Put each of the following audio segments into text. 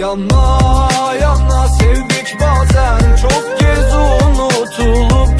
Yana yana sevdik bazen. Çok kez unutulup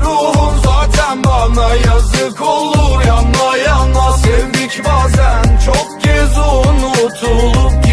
Ruhun zaten bana yazık olur. Yana yana sevdik bazen? Çok kez unutulup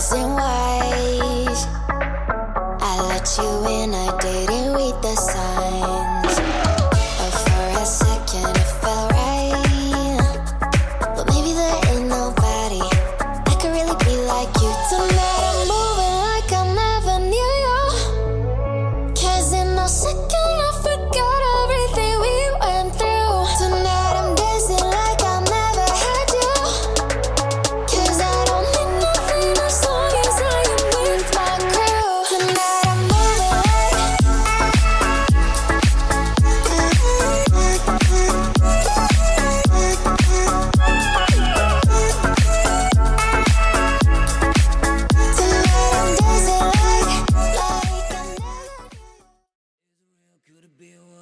Mas eu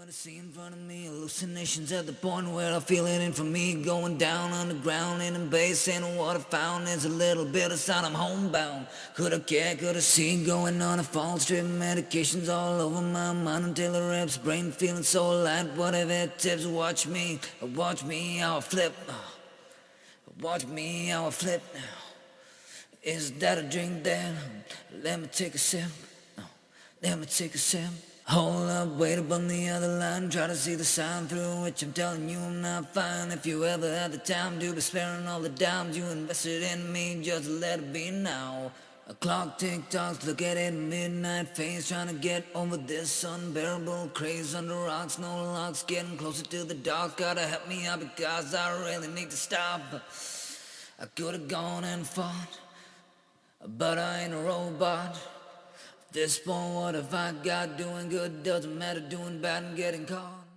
what I see in front of me? Hallucinations at the point where I feel it in for me. Going down underground in a basin. What I found is a little bit of sound. I'm homebound. Could I care? Could I see? Going on a false trip. Medications all over my mind until the reps. Brain feeling so light. Whatever tips. Watch me. Watch me I flip. Watch me I flip now. Is that a drink there? Let me take a sip. Let me take a sip. Hold up, wait up on the other line. Try to see the sign through which I'm telling you I'm not fine. If you ever had the time to be sparing all the dimes you invested in me, just let it be now. A clock tick tocks, look at it, midnight face, trying to get over this unbearable craze under rocks, no locks, getting closer to the dark. Gotta help me out because I really need to stop. I could have gone and fought, but I ain't a robot. This point, what have I got? Doing good doesn't matter, doing bad and getting caught.